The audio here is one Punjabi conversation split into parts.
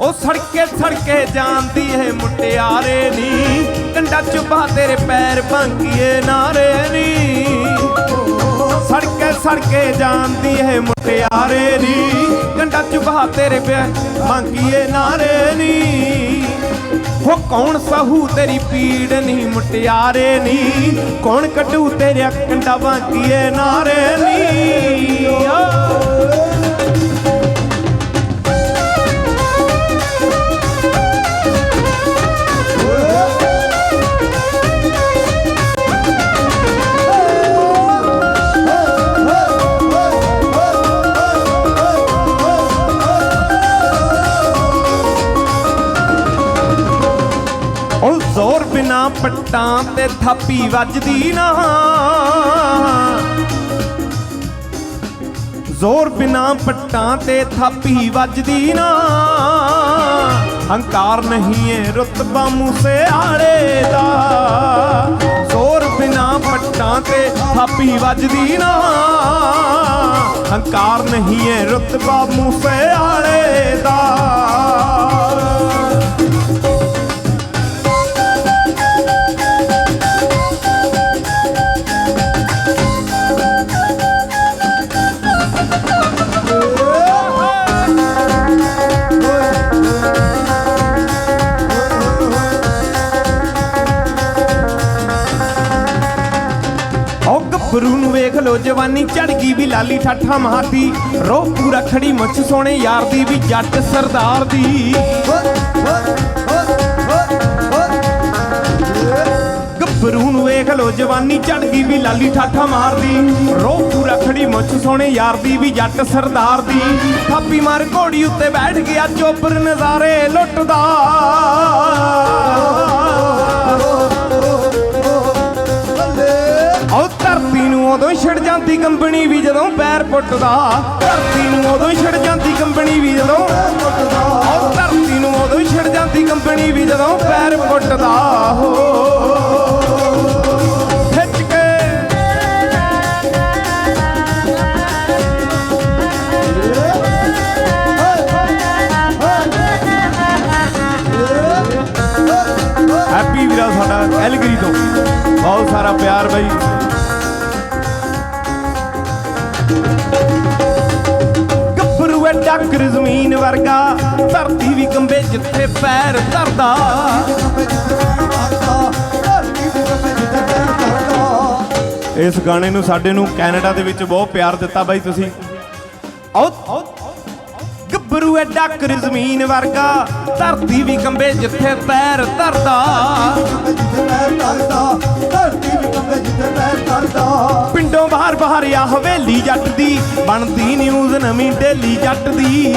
ਉਹ ਸੜਕੇ ਸੜਕੇ ਜਾਂਦੀ ਏ, ਮੁਟਿਆਰੇ ਨੀ। ਕੰਡਾ ਚੁਬਾ ਤੇਰੇ ਪੈਰ ਭਾਂਕੀਏ ਨਾਰੇ ਨੀ। ਸੜਕੇ ਸੜਕੇ ਜਾਂਦੀ ਏ, ਮੁਟਿਆਰੇ ਨੀ। ਕੰਡਾ ਚੁਬਾ ਤੇਰੇ ਪੈਰ ਭਾਂਕੀਏ ਨਾਰੇ ਨੀ। ਹੋ ਕੌਣ ਸਹੂ ਤੇਰੀ ਪੀੜ ਨਹੀਂ ਮੁਟਿਆਰੇ ਨੀ। ਕੌਣ ਕੱਢੂ ਤੇਰੇ ਕੰਡਾ ਭਾਂਕੀਏ ਨਾਰੇ ਨੀ। ਓ ਜ਼ੋਰ ਬਿਨਾ ਪੱਟਾਂ ਤੇ ਥਾਪੀ ਵੱਜਦੀ ਨਾ। ਜ਼ੋਰ ਬਿਨਾ ਪੱਟਾਂ ਤੇ ਥਾਪੀ ਵੱਜਦੀ ਨਾ। ਹੰਕਾਰ ਨਹੀਂ ਏ ਰਤਬਾ ਮੂਸੇ ਆਲੇ ਦਾ। ਜ਼ੋਰ ਬਿਨਾ ਪੱਟਾਂ ਤੇ ਥਾਪੀ ਵੱਜਦੀ ਨਾ। ਹੰਕਾਰ ਨਹੀਂ ਏ ਰਤਬਾ ਮੂਸੇ ਆਲੇ ਦਾ। ਗੱਭਰੂ ਨੂੰ ਵੇਖ ਲੋ ਜਵਾਨੀ ਚੜ ਗਈ ਵੀ ਲਾਲੀ ਠਾਠਾ ਮਹਾਤੀ। ਰੋ ਪੂਰਾ ਖੜੀ ਮੁੱਛ ਸੋਹਣੇ ਯਾਰ ਦੀ ਵੀ ਜੱਟ ਸਰਦਾਰ ਦੀ। ਗੱਭਰੂ ਨੂੰ ਵੇਖ ਲੋ ਜਵਾਨੀ ਚੜ ਗਈ ਵੀ ਲਾਲੀ ਠਾਠਾ ਮਾਰਦੀ। ਰੋ ਪੂਰਾ ਖੜੀ ਮੁੱਛ ਸੋਹਣੇ ਯਾਰ ਦੀ ਵੀ ਜੱਟ ਸਰਦਾਰ ਦੀ। ਥਾਪੀ ਮਾਰ ਘੋੜੀ ਉੱਤੇ ਬੈਠ ਗਿਆ ਚੋਪਰ ਨਜ਼ਾਰੇ ਲੁੱਟਦਾ। ਧਰਤੀ ਨੂੰ ਉਦੋਂ ਹੀ ਛਿੜ ਜਾਂਦੀ ਕੰਬਣੀ ਵੀ ਜਦੋਂ ਪੈਰ ਪੁੱਟਦਾ। ਧਰਤੀ ਨੂੰ ਉਦੋਂ ਹੀ ਛਿੜ ਜਾਂਦੀ ਕੰਬਣੀ ਵੀ ਜਦੋਂ ਉਹ ਧਰਤੀ ਨੂੰ ਉਦੋਂ ਹੀ ਛਿੜ ਜਾਂਦੀ ਕੰਬਣੀ ਵੀ ਜਦੋਂ ਪੈਰ ਪੁੱਟਦਾ। ਹੋ ਹੈਪੀ ਵੀਰਾ, ਸਾਡਾ ਐਲਗਰੀ ਤੋਂ। ਬਹੁਤ ਸਾਰਾ ਪਿਆਰ ਬਈ। ਗੱਭਰੂ ਐ ਡਾਕਰ ਜ਼ਮੀਨ ਵਰਗਾ, ਧਰਤੀ ਵੀ ਕੰਬੇ ਜਿੱਥੇ ਪੈਰ ਧਰਦਾ। ਇਸ ਗਾਣੇ ਨੂੰ ਸਾਡੇ ਨੂੰ ਕੈਨੇਡਾ ਦੇ ਵਿੱਚ ਬਹੁਤ ਪਿਆਰ ਦਿੱਤਾ ਬਾਈ ਤੁਸੀਂ। ਆਓ, ਗੱਭਰੂ ਐ ਡਾਕਰ ਜ਼ਮੀਨ ਵਰਗਾ, ਧਰਤੀ ਵੀ ਕੰਬੇ ਜਿੱਥੇ ਪੈਰ ਧਰਦਾ। ਪਿੰਡੋਂ ਬਾਹਰ ਬਾਹਰ ਆ ਹਵੇਲੀ ਜੱਟ ਦੀ। ਬਣਦੀ ਨਿਊਜ਼ ਨਵੀਂ ਡੇਲੀ ਜੱਟ ਦੀ।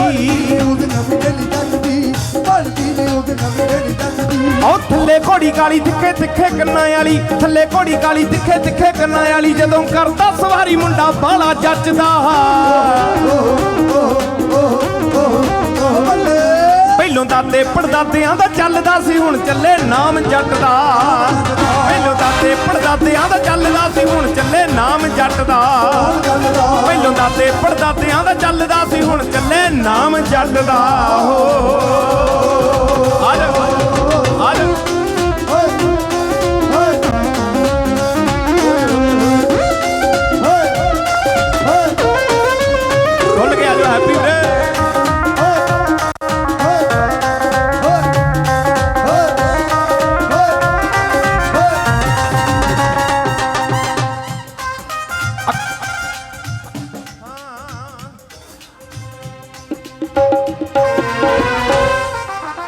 ਉਹ ਥੱਲੇ ਘੋੜੀ ਕਾਲੀ ਤਿੱਖੇ ਤਿੱਖੇ ਕੰਨਾਂ ਵਾਲੀ, ਥੱਲੇ ਘੋੜੀ ਕਾਲੀ ਤਿੱਖੇ ਤਿੱਖੇ ਕੰਨਾਂ ਵਾਲੀ, ਜਦੋਂ ਕਰਦਾ ਸਵਾਰੀ ਮੁੰਡਾ ਬਾਲਾ ਜੱਜਦਾ। ਪਹਿਲੋਂ ਦਾਦੇ ਪੜਦਾਦਿਆਂ ਦਾ ਚੱਲਦਾ ਸੀ, ਹੁਣ ਚੱਲੇ ਨਾਮ ਜੱਟ ਦਾ ਪਹਿਲੋਂ ਦਾਦੇ ਪੜਦਾਦਿਆਂ ਦਾ ਸੀ ਹੁਣ ਚੱਲੇ ਨਾਮ ਜੱਟ ਦਾ ਪਹਿਲੋਂ ਦਾਦੇ ਪੜਦਾਦਿਆਂ ਦਾ ਚੱਲਦਾ ਸੀ ਹੁਣ ਚੱਲੇ ਨਾਮ ਜੱਟ ਦਾ ਹੋ ਹਰ